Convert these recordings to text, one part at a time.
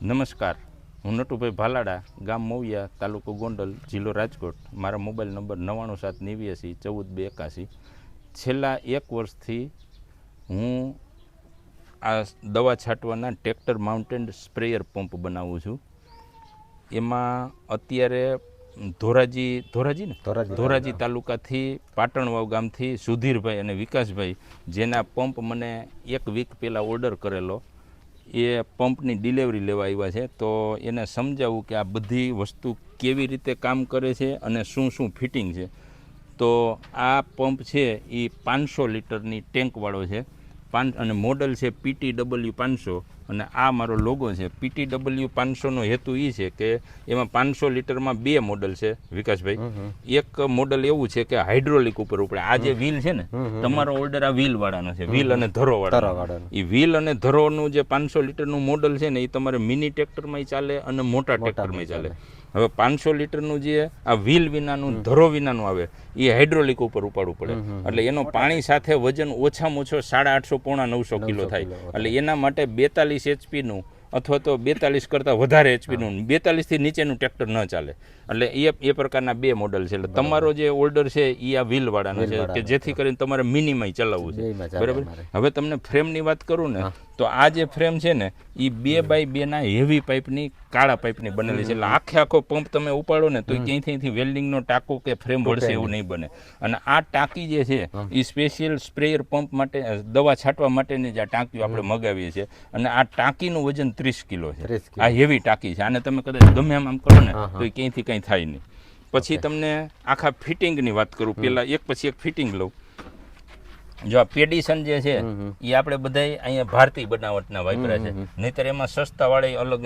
નમસ્કાર. હું નટુભાઈ ભાલાડા ગામ મૌયા તાલુકો ગોંડલ જિલ્લો રાજકોટ. મારા મોબાઈલ નંબર નવ્વાણું સાત નેવ્યાસી ચૌદ બે એકાસી. છેલ્લા એક વર્ષથી હું આ દવા છાંટવાના ટ્રેક્ટર માઉન્ટેન સ્પ્રેયર પંપ બનાવું છું. એમાં અત્યારે ધોરાજી ધોરાજી ને? ધોરાજી. ધોરાજી તાલુકાથી પાટણવાવ ગામથી સુધીરભાઈ અને વિકાસભાઈ જેના પંપ મને એક વીક પહેલાં ઓર્ડર કરેલો. એ પંપની ડિલિવરી લેવા આવ્યા છે, તો એને સમજાવું કે આ બધી વસ્તુ કેવી રીતે કામ કરે છે અને શું શું ફિટિંગ છે. તો આ પંપ છે એ પાંચસો લીટરની ટેન્કવાળો છે. પાન અને મોડલ છે પીટી ડબલ્યુ પાંચસો. અને આ મારો લોગો છે. પીટી ડબલ્યુ પાંચસોનો હેતુ એ છે કે એમાં પાંચસો લીટરમાં બે મોડલ છે વિકાસભાઈ. એક મોડલ એવું છે કે હાઇડ્રોલિક ઉપર ઉપડે. આ જે વ્હીલ છે ને તમારો ઓર્ડર આ વ્હીલ વાળાનો છે વ્હીલ અને ધરો વાળાનો એ વ્હીલ અને ધરોનું જે પાંચસો લીટરનું મોડલ છે ને એ તમારે મિની ટ્રેક્ટરમાં ચાલે અને મોટા ટ્રેક્ટરમાં ચાલે. હવે પાંચસો લીટરનું જે આ વ્હીલ વિનાનું ધરો વિનાનું આવે એ હાઇડ્રોલિક ઉપર ઉપાડવું પડે. એટલે એનો પાણી સાથે વજન ઓછામાં ઓછો સાડા આઠસો પોણા નવસો કિલો થાય. એટલે એના માટે બેતાલીસ એચપીનું અથવા તો બેતાલીસ કરતાં વધારે એચપીનું બેતાલીસથી નીચેનું ટ્રેક્ટર ન ચાલે. એટલે એ એ પ્રકારના બે મોડલ છે. એટલે તમારો જે ઓર્ડર છે એ આ વ્હીલ વાળાનો છે કે જેથી કરીને તમારે મિનિમાઈ ચલાવવું છે. બરાબર? હવે તમને ફ્રેમની વાત કરું ને તો આ જે ફ્રેમ છે ને એ બે બાય બેના હેવી પાઇપની કાળા પાઇપની બનેલી છે. એટલે આખે આખો પંપ તમે ઉપાડો ને તો ક્યાંય અહીંથી વેલ્ડિંગનો ટાંકો કે ફ્રેમ વળશે એવું નહીં. બને. અને આ ટાંકી જે છે એ સ્પેશિયલ સ્પ્રેયર પંપ માટે દવા છાંટવા માટેની જે આ ટાંકીઓ આપણે મગાવીએ છીએ. અને આ ટાંકીનું વજન ત્રીસ કિલો છે. આ હેવી ટાંકી છે. આને તમે કદાચ ગમે એમ આમ કરો ને. તો એ ક્યાંયથી કંઈ થાય નહીં. પછી તમને આખા ફિટિંગની વાત કરું. પહેલાં એક પછી એક ફિટિંગ લઉં. જો આ પેડિસન જે છે એ આપણે બધા અહીંયા ભારતીય બનાવટના વાપર્યા છે. નહીતર એમાં સસ્તા વાળા અલગ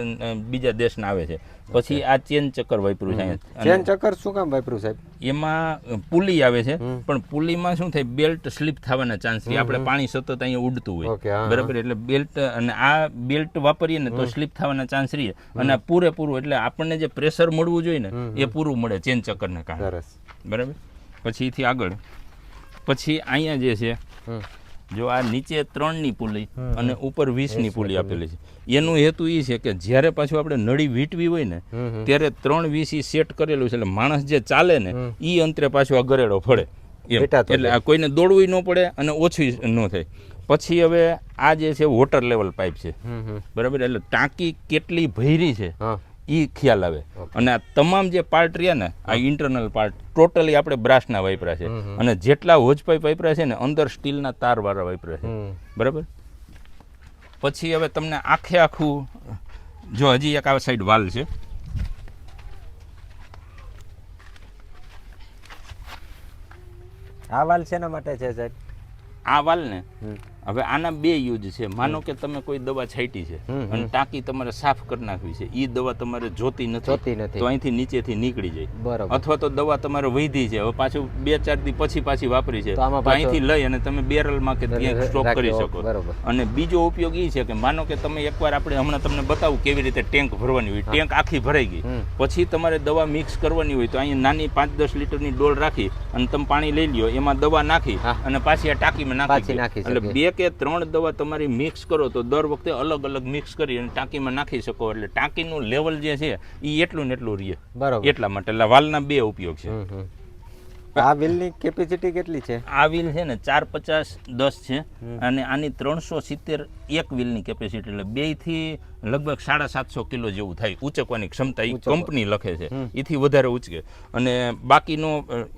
બીજા દેશના આવે છે. પછી આ ચેન ચક્કર વાપર્યું છે ચેન ચક્કર શું કામ વાપર્યું સાહેબ? એમાં પુલી આવે છે પણ પુલીમાં શું થાય બેલ્ટ સ્લીપ થવાના ચાન્સ રહે આપણે પાણી સતત અહીંયા ઉડતું હોય. બરાબર? એટલે બેલ્ટ અને આ બેલ્ટ વાપરીએ ને તો સ્લીપ થવાના ચાન્સ રહે. અને પૂરેપૂરું એટલે આપણને જે પ્રેશર મળવું જોઈએ ને એ પૂરું મળે ચેન ચક્કરને કારણે. બરાબર? પછીથી આગળ. પછી અહીંયા જે છે જો આ નીચે ત્રણની પુલી અને ઉપર વીસની પુલી આપેલી છે. એનું હેતુ એ છે કે જ્યારે પાછું આપણે નળી વીંટવી હોય ને. ત્યારે ત્રણ વીસ ઈ સેટ કરેલું છે. એટલે માણસ જે ચાલે ને એ અંતરે પાછું આ ગરેડો ફળે. એટલે આ કોઈને દોડવું ન પડે અને ઓછી ન થાય. પછી હવે આ જે છે વોટર લેવલ પાઇપ છે. બરાબર? એટલે ટાંકી કેટલી ભયરી છે? એ ખ્યાલ આવે. અને આ તમામ જે પાર્ટ રહ્યા ને આ ઇન્ટરનલ પાર્ટ ટોટલી આપણે બ્રાસના વાપરા છે. અને જેટલા હોજ વાપરા છે ને અંદર સ્ટીલના તારવાળા વાપરા છે. બરાબર? પછી હવે તમને આખે આખું જો હજી એક આ સાઈડ વાલ છે. આ વાલ શેના માટે છે સાહેબ? આ વાલ ને. હવે આના બે યુઝ છે. માનો કે તમે કોઈ દવા છાંટી છે અને ટાંકી તમારે સાફ કરી નાખવી છે. એ દવા તમારે જોતી નથી. જોતી નથી. તો અહીંથી નીચેથી નીકળી જાય. બરોબર. અથવા તો દવા તમારે વૈધી છે. હવે પાછું બે ચાર દી પછી પાછી વાપરી છે. તો અહીંથી લઈ અને તમે બેરલમાં કે ત્યાં સ્ટોક કરી શકો. અને બીજો ઉપયોગ એ છે કે માનો કે તમે એકવાર આપણે હમણાં તમને બતાવું કેવી રીતે ટેન્ક ભરવાની હોય. ટેન્ક આખી ભરાઈ ગઈ. પછી તમારે દવા મિક્સ કરવાની હોય તો અહીં નાની પાંચ દસ લીટરની ડોલ રાખી અને તમે પાણી લઈ લ્યો. એમાં દવા નાખી અને પાછી આ ટાંકીમાં નાખી એટલે બે કે ત્રણ દવા તમારી મિક્સ કરો તો દર વખતે અલગ અલગ મિક્સ કરી અને ટાંકીમાં નાખી શકો. એટલે ટાંકીનું લેવલ જે છે એ એટલું ને એટલું રહે. બરાબર. એટલા માટે. એટલે વાલના બે ઉપયોગ છે. આ વ્હીલની કેપેસિટી કેટલી છે? આ વ્હીલ છે ને ચાર પચાસ દસ છે અને આની ત્રણસો સિત્તેર એક વ્હીલની કેપેસિટી એટલે બેથી લગભગ સાડા સાતસો કિલો જેવું થાય ઉચકવાની ક્ષમતા એ કંપની લખે છે. એથી વધારે ઉચકે. અને બાકીનો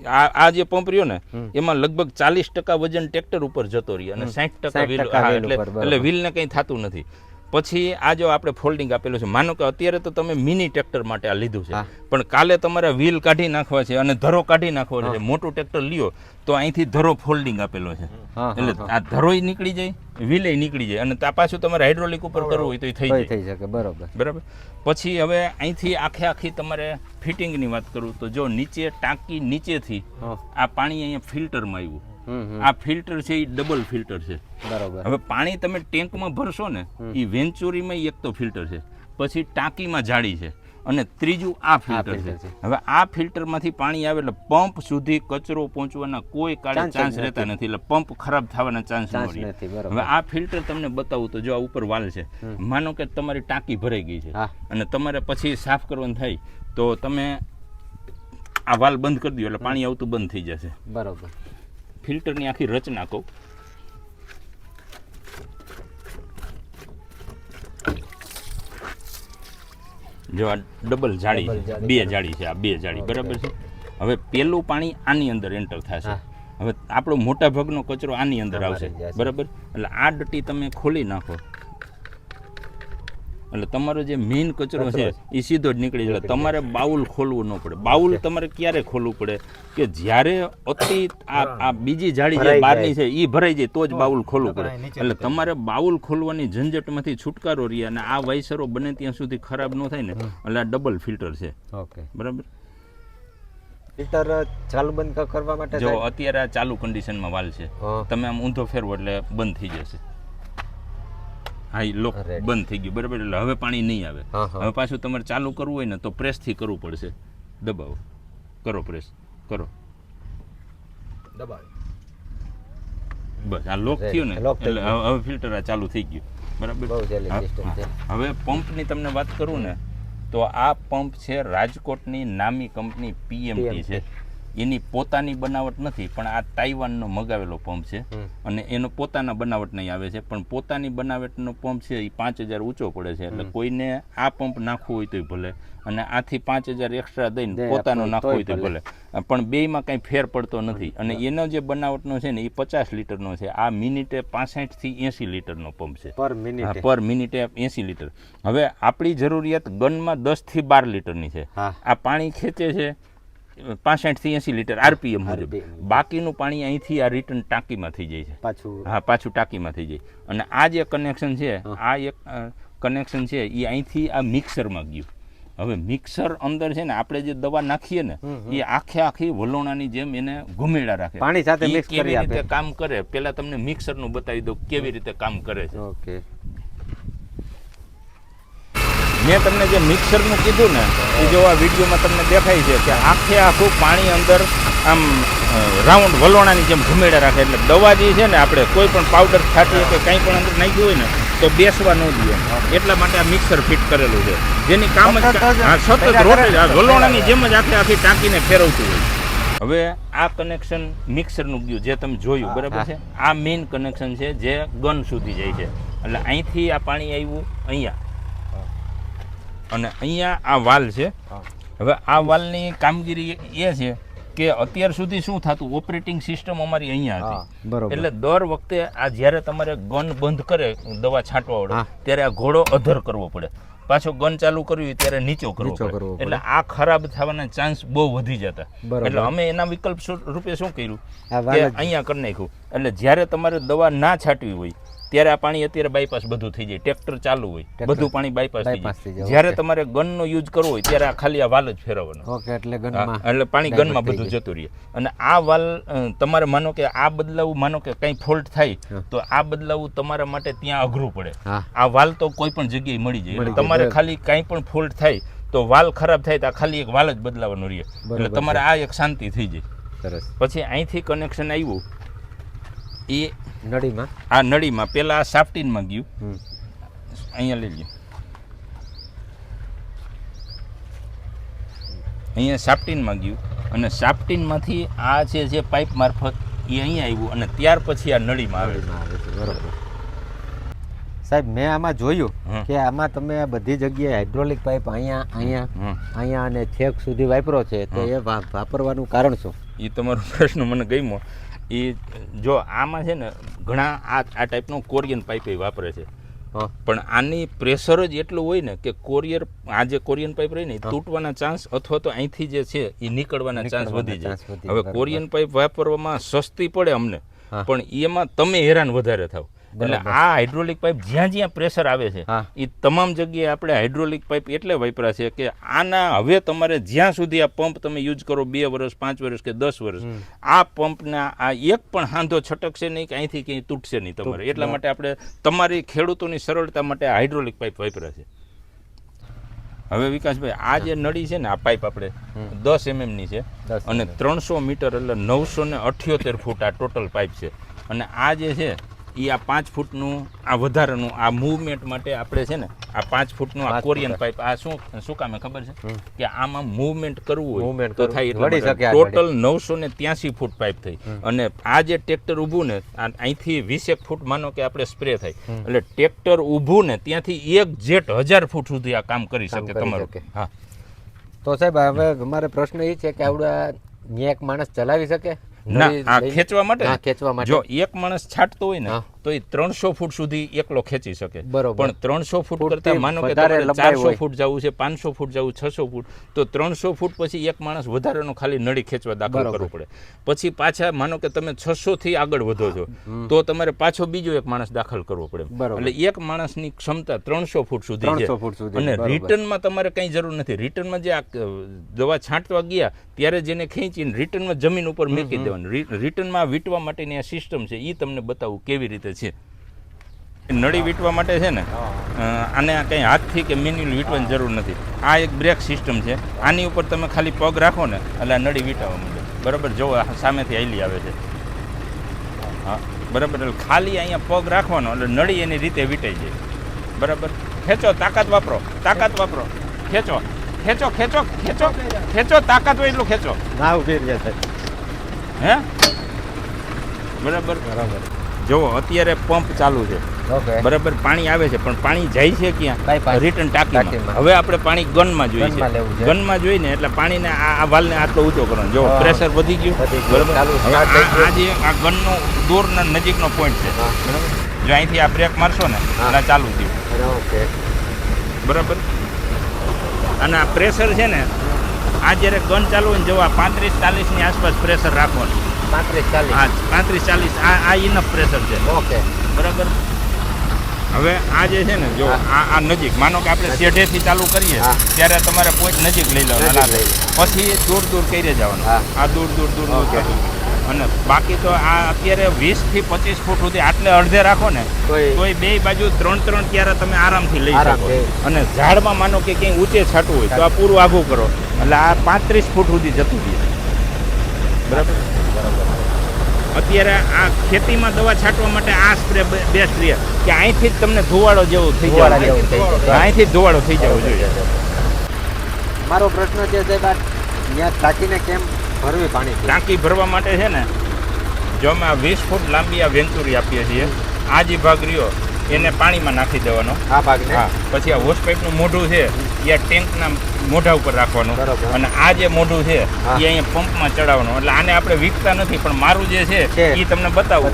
આ આ જે પંપ રહ્યો ને એમાં લગભગ ચાલીસ ટકા વજન ટ્રેક્ટર ઉપર જતો રહ્યો અને સાઠ ટકા 60% વ્હીલ. એટલે વ્હીલને કંઈ થતું નથી. પછી આ જો આપણે ફોલ્ડિંગ આપેલું છે માનો કે અત્યારે તો તમે મિની ટ્રેક્ટર માટે આ લીધું છે પણ કાલે તમારે વ્હીલ કાઢી નાખવા છે અને ધરો કાઢી નાખવો છે મોટું ટ્રેક્ટર લ્યો તો અહીંથી ધરો ફોલ્ડિંગ આપેલો છે. એટલે આ ધરોય નીકળી જાય વ્હીલે નીકળી જાય અને ત્યાં પાછું તમારે હાઇડ્રોલિક ઉપર કરવું હોય તો એ થઈ જાય. બરોબર. બરાબર? પછી હવે અહીંથી આખે આખી તમારે ફિટિંગની વાત કરું તો જો નીચે ટાંકી નીચેથી આ પાણી અહીંયા ફિલ્ટરમાં આવ્યું. આ ફિલ્ટર છે એ ડબલ ફિલ્ટર છે. બરાબર. હવે પાણી તમે ટેન્કમાં ભરશો ને એ વેન્ચુરીમાં એક તો ફિલ્ટર છે. પછી ટાંકીમાં જાળી છે. અને ત્રીજું આ ફિલ્ટર છે. હવે આ ફિલ્ટરમાંથી પાણી આવે એટલે પંપ સુધી કચરો પહોંચવાના કોઈ કાળે ચાન્સ રહેતા નથી. એટલે પંપ ખરાબ થવાના ચાન્સ નથી હવે આ ફિલ્ટર તમને બતાવું તો જો આ ઉપર વાલ છે. માનો કે તમારી ટાંકી ભરાઈ ગઈ છે. અને તમારે પછી સાફ કરવાનું થાય તો તમે આ વાલ બંધ કરી દો એટલે પાણી આવતું બંધ થઈ જશે. બરોબર. ફિલ્ટરની આખી રચના કહું. જો આ ડબલ જાળી છે. બે. જાળી છે આ બે જાળી બરાબર છે? હવે પેલું પાણી આની અંદર એન્ટર થશે. હવે આપણો મોટા ભાગનો કચરો આની અંદર આવશે બરાબર? એટલે આ ડટી તમે ખોલી નાખો. એટલે તમારો જે મેઇન કચરો છે એ સીધો જ નીકળી જાય. તમારે બાઉલ ખોલવું ન પડે. બાઉલ તમારે ક્યારે ખોલવું પડે? કે જ્યારે અતિ આ આ બીજી જાળી જે બહારની છે એ ભરાઈ જાય તો જ બાઉલ ખોલવું પડે. એટલે તમારે બાઉલ ખોલવાની ઝંઝટમાંથી છુટકારો રહી અને આ વાયસરો બને ત્યાં સુધી ખરાબ ન થાય ને એટલે આ ડબલ ફિલ્ટર છે. ઓકે. બરાબર? ફિલ્ટર ચાલુ બંધ કરવા માટે જો અત્યારે આ ચાલુ કન્ડિશનમાં વાલ છે. તમે આમ ઊંધો ફેરવો એટલે બંધ થઈ જશે. હા એ લોક બંધ થઈ ગયું બરાબર? એટલે હવે પાણી નહીં આવે. હવે પાછું તમારે ચાલુ કરવું હોય ને તો પ્રેસથી કરવું પડશે. દબાવો. કરો પ્રેસ કરો. બસ આ લોક થયું ને એટલે હવે ફિલ્ટર આ ચાલુ થઈ ગયું. બરાબર. હવે પંપની તમને વાત કરું ને તો આ પંપ છે રાજકોટની નામી કંપની પીએમટી છે. એની પોતાની બનાવટ નથી પણ આ તાઇવાનનો મગાવેલો પંપ છે. અને એનો પોતાના બનાવટ નહીં આવે છે પણ પોતાની બનાવટનો પંપ છે એ પાંચ હજાર ઊંચો પડે છે. એટલે કોઈને આ પંપ નાખવું હોય તોય ભલે. અને આથી પાંચ હજાર એક્સ્ટ્રા દઈને પોતાનો નાખવો હોય તો ભલે. પણ બેમાં કાંઈ ફેર પડતો નથી. અને એનો જે બનાવટનો છે ને એ પચાસ લીટરનો છે. આ મિનિટે પાસઠથી એંસી લીટરનો પંપ છે. પર મિનિટ. પર મિનિટે એંસી લીટર. હવે આપણી જરૂરિયાત ગનમાં દસથી બાર લીટરની છે. આ પાણી ખેંચે છે પાસઠથી એંસી લીટર આરપીએમ મુજબ. બાકીનું પાણી અહીંથી આ રિટર્ન ટાંકીમાં થઈ જાય છે. પાછું હા પાછું ટાંકીમાં થઈ જાય. અને આ જે કનેક્શન છે આ એક કનેક્શન છે એ અહીંથી આ મિક્સરમાં ગયું. હવે મિક્સર અંદર છે ને આપણે જે દવા નાખીએ ને એ આખે આખી વલોણાની જેમ એને ઘુમેડા રાખે. પાણી સાથે મિક્સ કરી કેવી આપે. રીતે કામ કરે? પેલા તમને મિક્સરનું બતાવી દઉં કેવી રીતે કામ કરે છે. ઓકે. મેં તમને જે મિક્સરનું કીધું ને એ જો આ વિડીયોમાં તમને દેખાય છે કે આખે આખું પાણી અંદર આમ રાઉન્ડ વલોણાની જેમ ઘુમેડા રાખે એટલે દવા જે છે ને આપણે કોઈ પણ પાવડર છાંટીએ કે કંઈ પણ અંદર નાખ્યું હોય ને તો બેસવા ન દઈએ. એટલા માટે આ મિક્સર ફિટ કરેલું છે. જેની કામ જ સતત રોટે વલોણાની જેમ જ આખે આખી ટાંકીને ફેરવતું હોય. હવે આ કનેક્શન મિક્સરનું ગયું જે તમે જોયું બરાબર છે? આ મેઇન કનેક્શન છે જે ગન સુધી જાય છે. એટલે અહીંથી આ પાણી આવ્યું અહીંયા. અને અહીંયા આ વાલ છે. હવે આ વાલની કામગીરી એ છે કે અત્યાર સુધી શું થતું? ઓપરેટિંગ સિસ્ટમ અમારી અહીંયા હતી. એટલે દર વખતે આ જ્યારે તમારે ગન બંધ કરે દવા છાંટવા વડે ત્યારે આ ઘોડો અધર કરવો પડે. પાછો ગન ચાલુ કરવી ત્યારે નીચો કરવો પડે. એટલે આ ખરાબ થવાના ચાન્સ બહુ વધી જતા. એટલે અમે એના વિકલ્પ રૂપે શું કર્યું? કે અહીંયા કરી નાખ્યું. એટલે જ્યારે તમારે દવા ના છાંટવી હોય ત્યારે આ પાણી અત્યારે બાયપાસ બધું થઈ જાય. ટ્રેક્ટર ચાલુ હોય. બધું પાણી બાયપાસ થઈ જાય. જાય, જ્યારે તમારે ગનનો યુઝ કરવો હોય ત્યારે આ ખાલી આ વાલ જ ફેરવવાનો. ઓકે એટલે ગનમાં એટલે પાણી ગનમાં બધું જતું રહે. અને આ વાલ તમારે માનો કે આ બદલાવું માનો કે કંઈ ફોલ્ટ થાય તો આ બદલાવું તમારા માટે ત્યાં અઘરું પડે. આ વાલ તો કોઈ પણ જગ્યાએ મળી જાય. એટલે તમારે ખાલી કાંઈ પણ ફોલ્ટ થાય તો વાલ ખરાબ થાય તો આ ખાલી એક વાલ જ બદલાવાનો રહે. એટલે તમારે આ એક શાંતિ થઈ જાય. સરસ. પછી અહીંથી કનેક્શન આવ્યું. એ નળીમાં? આ નળીમાં પહેલાં આ સાફટીનમાં ગયું. અહીંયા લઈ લ્યો. અહીંયા સાફટીનમાં ગયું. અને સાફટીનમાંથી આ છે જે પાઇપ મારફત એ અહીંયા આવ્યું અને ત્યાર પછી આ નળીમાં આવે બરોબર. સાહેબ મેં આમાં જોયું કે આમાં તમે બધી જગ્યાએ હાઇડ્રોલિક પાઇપ અહીંયા અહીંયા અહીંયા અને છેક સુધી વાપરો છે તો એ વાપરવાનું કારણ શું? એ તમારો પ્રશ્ન મને ગમ્યો. એ જો આમાં છે ને ઘણા આ આ ટાઈપનો કોરિયન પાઇપ એ વાપરે છે. પણ આની પ્રેશર જ એટલું હોય ને કે કોરિયર આ જે કોરિયન પાઇપ રહી ને તૂટવાના ચાન્સ અથવા તો અહીંથી જે છે એ નીકળવાના ચાન્સ વધી જાય. હવે કોરિયન પાઇપ વાપરવામાં સસ્તી પડે અમને. પણ એમાં તમે હેરાન વધારે થાવ. એટલે આ હાઇડ્રોલિક પાઇપ જ્યાં જ્યાં પ્રેશર આવે છે એ તમામ જગ્યાએ આપણે હાઇડ્રોલિક પાઇપ એટલે વાપરા છે કે આના હવે તમારે જ્યાં સુધી આ પંપ તમે યુઝ કરો બે વર્ષ પાંચ વર્ષ કે દસ વર્ષ આ પંપના આ એક પણ હાંધો છટકશે નહીં કે અહીંથી ક્યાંય તૂટશે નહીં તમારે. એટલા માટે આપણે તમારી ખેડૂતોની સરળતા માટે હાઇડ્રોલિક પાઇપ વાપરા છે. હવે વિકાસભાઈ આ જે નળી છે ને આ પાઇપ આપણે દસ એમએમની છે અને ત્રણસો મીટર એટલે નવસો ને અઠ્યોતેર ફૂટ આ ટોટલ પાઇપ છે. અને આ જે છે એ આ પાંચ ફૂટનું આ વધારાનું આ મૂવમેન્ટ માટે આપણે છે ને આ પાંચ ફૂટનું આ કોરિયન પાઇપ આ શું શું કામે ખબર છે? કે આમાં મૂવમેન્ટ કરવું હોય તો થાય. ટોટલ નવસો ને ત્યાસી ફૂટ પાઇપ થઈ. અને આ જે ટ્રેક્ટર ઊભું ને આ અહીંથી વીસેક ફૂટ માનો કે આપણે સ્પ્રે થાય. એટલે ટ્રેક્ટર ઊભું ને ત્યાંથી એક જેટ હજાર ફૂટ સુધી આ કામ કરી શકે તમારું. હા. તો સાહેબ હવે અમારે પ્રશ્ન એ છે કે આવડા એક માણસ ચલાવી શકે? ના આ ખેંચવા માટે ખેંચવા માટે. જો એક માણસ છાંટતો હોય ને. તો એ ત્રણસો ફૂટ સુધી એકલો ખેંચી શકે. પણ ત્રણસો ફૂટ કરતા માનો કે તમારે ચારસો ફૂટ જવું છે પાંચસો ફૂટ જવું છસો ફૂટ તો ત્રણસો ફૂટ પછી એક માણસ વધારાનો ખાલી નળી ખેંચવા દાખલ કરવું પડે. પછી પાછા માનો કે તમે છસો થી આગળ વધો છો તો તમારે પાછો બીજો એક માણસ દાખલ કરવો પડે. એટલે એક માણસની ક્ષમતા ત્રણસો ફૂટ સુધી છે. 300 અને રિટર્નમાં તમારે કંઈ જરૂર નથી. રિટર્નમાં જે આ દવા છાંટવા ગયા ત્યારે જેને ખેંચીને રિટર્નમાં જમીન ઉપર મૂકી દેવાનું. રિટર્નમાં વીટવા માટેની આ સિસ્ટમ છે એ તમને બતાવું કેવી રીતે છે. નળી વીંટવા માટે છે ને આને કંઈ હાથથી કે મેન્યુઅલ વીટવાની જરૂર નથી. આ એક બ્રેક સિસ્ટમ છે. આની ઉપર તમે ખાલી પગ રાખો ને એટલે આ નળી વીંટાવા માંડે. બરાબર? જો સામેથી આયલી આવે છે. હા બરાબર? એટલે ખાલી અહીંયા પગ રાખવાનો એટલે નળી એની રીતે વીંટાઈ જાય. બરાબર? ખેંચો તાકાત વાપરો તાકાત વાપરો. ખેંચો ખેંચો ખેંચો ખેંચો ખેંચો તાકાત હોય એટલું ખેંચો. ના ઊભી રહ્યા હે? બરાબર બરાબર? જુઓ અત્યારે પંપ ચાલુ છે. બરાબર પાણી આવે છે પણ પાણી જાય છે ક્યાં? રિટર્ન ટાંકીમાં. હવે આપણે પાણી ગનમાં જોઈએ છે. ગનમાં જોઈને એટલે પાણીને આ આ વાલને આટલો ઊંચો કરવાનો. જો પ્રેશર વધી ગયું. બરાબર? આ જે આ ગનનો દૂરના નજીકનો પોઈન્ટ છે. બરાબર? જો અહીંથી આ બ્રેક મારશો ને એટલે ચાલુ થયું. બરાબર? અને આ પ્રેશર છે ને આ જ્યારે ગન ચાલુ હોય ને જો આ પાંત્રીસ ચાલીસની આસપાસ પ્રેશર રાખવાનું. પાંત્રીસ ચાલીસ. આ પાંત્રીસ ચાલીસ. આ આ ઇનફ પ્રેશર છે. ઓકે. બરાબર? હવે આ જે છે ને જો આ આ નજીક. માનો કે આપણે શેઢેથી ચાલુ કરીએ ત્યારે તમારે પોઈન્ટ નજીક લઈ લેવાનું. પછી દૂર દૂર કરી જવાનું. આ દૂર દૂર દૂર દૂર અને બાકી તો આ અત્યારે વીસથી પચીસ ફૂટ સુધી આટલે અડધે રાખો ને તો એ બે બાજુ ત્રણ ત્રણ ત્યારે તમે આરામથી લઈ શકો. અને ઝાડમાં માનો કે ક્યાંય ઊંચે છાંટવું હોય તો આ પૂરું આઘું કરો. એટલે આ પાંત્રીસ ફૂટ સુધી જતું રહે. બરાબર? અત્યારે આ ખેતીમાં દવા છાંટવા માટે આ સ્પ્રે બેસ્ટ રહે કે અહીંથી જ તમને ધુવાડો જેવું થઈ જેવું. અહીંથી જ ધુવાડો થઈ જવો જોઈએ. મારો પ્રશ્ન છે સાહેબ આ ત્યાં ટાંકીને કેમ ભરવી પાણી? ટાંકી ભરવા માટે છે ને જો અમે આ વીસ ફૂટ લાંબી આ વેંચુરી આપીએ છીએ આ જે ભાગ રહ્યો. એને પાણીમાં નાખી દેવાનો. આ ભાગને? હા પછી આ હોસ પાઇપનું મોઢું છે એ આ ટેન્કના મોઢા ઉપર રાખવાનું. અને આ જે મોઢું છે એ અહીંયા પંપમાં ચડાવવાનું. એટલે આને આપણે વીકતા નથી પણ મારું જે છે. એ તમને બતાવું.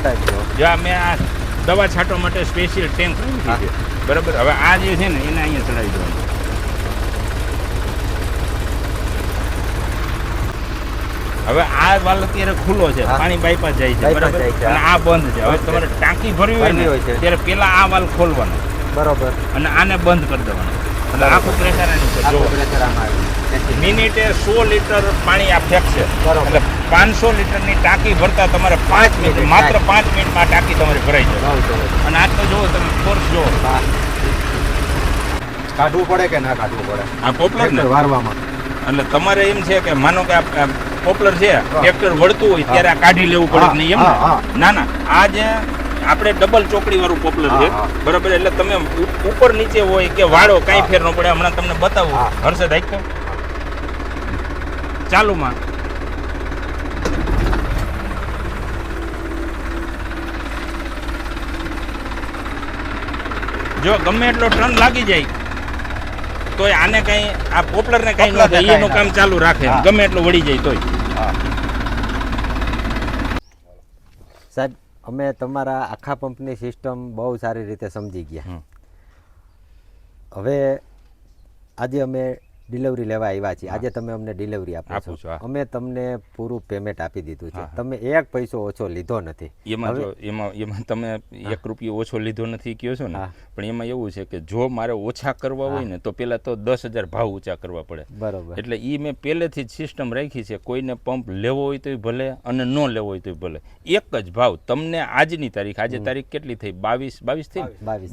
જો આ મેં આ દવા છાંટવા માટે સ્પેશિયલ ટેન્ક છે. બરાબર? હવે આ જે છે ને એને અહીંયા ચડાવી દેવાનું. હવે આ વાલ અત્યારે ખુલ્લો છે પાણી બાયપાસ જાય છે બરાબર? અને આ બંધ છે. હવે તમારે ટાંકી ભરવી હોય ને. ત્યારે પેલા આ વાલ ખોલવાનો. બરોબર. અને આને બંધ કરી દેવાનો. એટલે. આખું પ્રેશર એની પ્રેશર આમાં મિનિટે સો લીટર પાણી આ ફેંકશે. એટલે પાંચસો લીટરની ટાંકી ભરતા તમારે પાંચ મિનિટ માત્ર. પાંચ મિનિટમાં ટાંકી તમારી ભરાઈ જાય અને આજ તો જુઓ તમે ફોર્સ જુઓ કાઢવું પડે કે ના કાઢવું પડે? આ પોપલર ને? વારવામાં. એટલે તમારે એમ છે કે માનો કે આ પોપલર છે ટ્રેક્ટર વળતું હોય ત્યારે આ કાઢી લેવું પડે નહીં એમ. ને? ના આ જે આપણે ડબલ ચોકડી વાળું પોપલર છે. બરાબર? એટલે તમે ઉપર નીચે હોય કે વાળો કાંઈ ફેર ન પડે હમણાં તમને બતાવું. હર્ષદ આખો ચાલુમાં જો ગમે એટલો ટર્ન લાગી જાય તો આને કઈ આ પોપલર ને કઈ ન થાય એનું કામ ચાલુ રાખે. ગમે એટલું વળી જાય તોય. સાહેબ અમે તમારા આખા પંપની સિસ્ટમ બહુ સારી રીતે સમજી ગયા. હવે આજે અમે ડિલિવરી લેવા આવ્યા છીએ. આજે તમે અમને ડિલિવરી આપો છો. અમે તમને પૂરું પેમેન્ટ આપી દીધું છે. તમે એક પૈસો ઓછો લીધો નથી. એમાં જો એમાં એમાં તમે એક રૂપિયો ઓછો લીધો નથી કયો છો ને પણ એમાં એવું છે કે જો મારે ઓછા કરવા હોય ને તો પેલા તો દસ હજાર ભાવ ઊંચા કરવા પડે. બરોબર. એટલે એ મેં પહેલેથી જ સિસ્ટમ રાખી છે કોઈને પંપ લેવો હોય તોય ભલે અને ન લેવો હોય તોય ભલે. એક જ ભાવ. તમને આજની તારીખ આજે તારીખ કેટલી થઈ? બાવીસ બાવીસ થઈ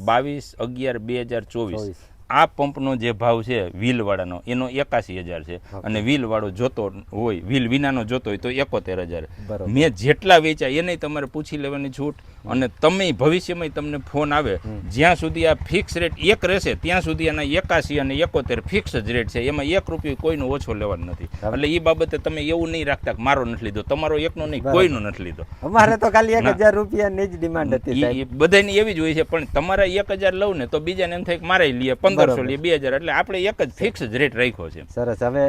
બાવીસ. અગિયાર બે હજાર ચોવીસ. આ પંપનો જે ભાવ છે વ્હીલવાળાનો એનો એકાસી હજાર છે. અને વ્હીલવાળો જોતો હોય વ્હીલ વિનાનો જોતો હોય તો એકોતેર હજાર. મેં જેટલા વેચ્યા એને તમારે પૂછી લેવાની છૂટ અને તમે ભવિષ્યમાં તમને ફોન આવે જ્યાં સુધી આ ફિક્સ રેટ એક રહેશે ત્યાં સુધી એના એકાસી અને એકોતેર ફિક્સ જ રેટ છે. એમાં એક રૂપિયો કોઈનો ઓછો લેવાનો નથી. એટલે એ બાબતે તમે એવું નહીં રાખતા કે મારો નથી લીધો તમારો એકનો નહીં કોઈનો નથી લીધો. અમારે તો ખાલી એક હજાર રૂપિયાની જ ડિમાન્ડ હતી બધાની એવી જ હોય છે પણ તમારા એક હજાર લઉં ને તો બીજાને એમ થાય કે મારે લઈએ પંદરસો લઈએ બે હજાર. એટલે આપણે એક જ ફિક્સ જ રેટ રાખ્યો છે. સરસ. હવે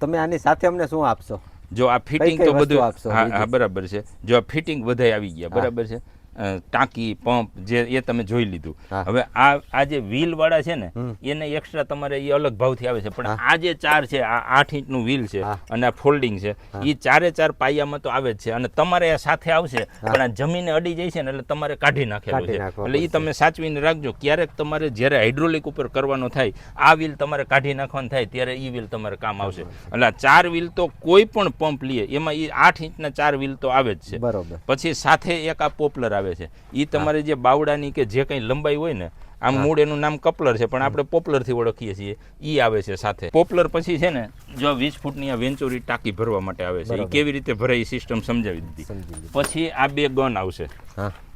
તમે આની સાથે અમને શું આપશો? જો આ ફિટિંગ તો બધું હા હા બરાબર છે. જો આ ફિટિંગ બધાય આવી ગયા બરાબર છે. ટાંકી પંપ જે એ તમે જોઈ લીધું. હવે આ આ જે વ્હીલ વાળા છે ને એને એક્સ્ટ્રા તમારે એ અલગ ભાવથી આવે છે. પણ આ જે ચાર છે આ આઠ ઇંચનું વ્હીલ છે અને આ ફોલ્ડિંગ છે એ ચારે ચાર પાયામાં તો આવે જ છે. અને તમારે સાથે આવશે પણ આ જમીને અડી જાય છે ને એટલે તમારે કાઢી નાખેલું છે. એટલે એ તમે સાચવીને રાખજો. ક્યારેક તમારે જ્યારે હાઇડ્રોલિક ઉપર કરવાનો થાય આ વ્હીલ તમારે કાઢી નાખવાનું થાય ત્યારે એ વ્હીલ તમારે કામ આવશે. એટલે આ ચાર વ્હીલ તો કોઈ પણ પંપ લઈએ એમાં એ આઠ ઇંચના ચાર વ્હીલ તો આવે જ છે. બરોબર. પછી સાથે એક આ પોપલર આવે છે. એ તમારે જે બાવડાની કે જે કંઈ લંબાઈ હોય ને આમ મૂળ એનું નામ કપલર છે પણ આપણે પોપલરથી ઓળખીએ છીએ. એ આવે છે સાથે. પોપલર પછી છે ને જો વીસ ફૂટની આ વેન્ચુરી ટાંકી ભરવા માટે આવે છે એ કેવી રીતે ભરાય એ સિસ્ટમ સમજાવી દીધી. પછી આ બે ગન આવશે.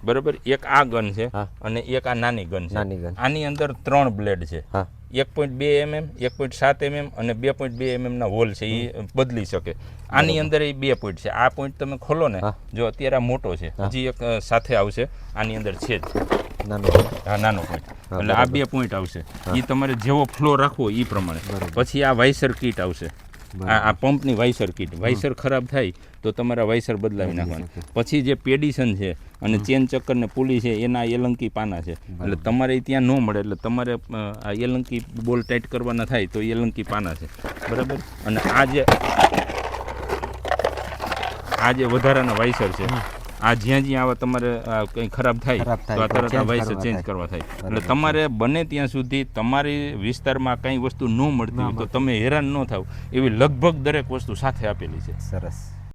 બરોબર? એક આ ગન છે અને એક આ નાની ગન છે. નાની ગન. આની અંદર ત્રણ બ્લેડ છે. એક પોઈન્ટ બે એમએમ એક પોઈન્ટ સાત એમએમ અને બે પોઈન્ટ બે એમએમ ના હોલ છે એ બદલી શકે. આની અંદર એ બે પોઈન્ટ છે. આ પોઈન્ટ તમે ખોલો ને જો અત્યારે આ મોટો છે હજી એક સાથે આવશે. આની અંદર છે જ. નાનું નાનો પોઈન્ટ એટલે આ બે પોઈન્ટ આવશે. એ તમારે જેવો ફ્લો રાખવો એ પ્રમાણે. પછી આ વાઇસર કીટ આવશે. આ આ પંપની વાઇસર કીટ. વાઇસર ખરાબ થાય તો તમારા વાઇસર બદલાવી નાખવાના. પછી જે પેડિશન છે અને ચેન ચક્કર ને પુલી છે એના એલંકી પાના છે. એટલે તમારે ત્યાં ન મળે. એટલે તમારે આ એલંકી બોલ ટાઈટ કરવાના થાય તો એલંકી પાના છે. બરાબર? અને આ જે આ જે વધારાના વાઇસર છે આ જ્યાં જ્યાં આવા તમારે કંઈ ખરાબ થાય તો તરત આ change ચેન્જ કરવા થાય. એટલે તમારે બને ત્યાં સુધી તમારી વિસ્તારમાં કંઈ વસ્તુ ન મળતી તો તમે હેરાન ન થાવ એવી લગભગ દરેક વસ્તુ સાથે આપેલી છે. સરસ.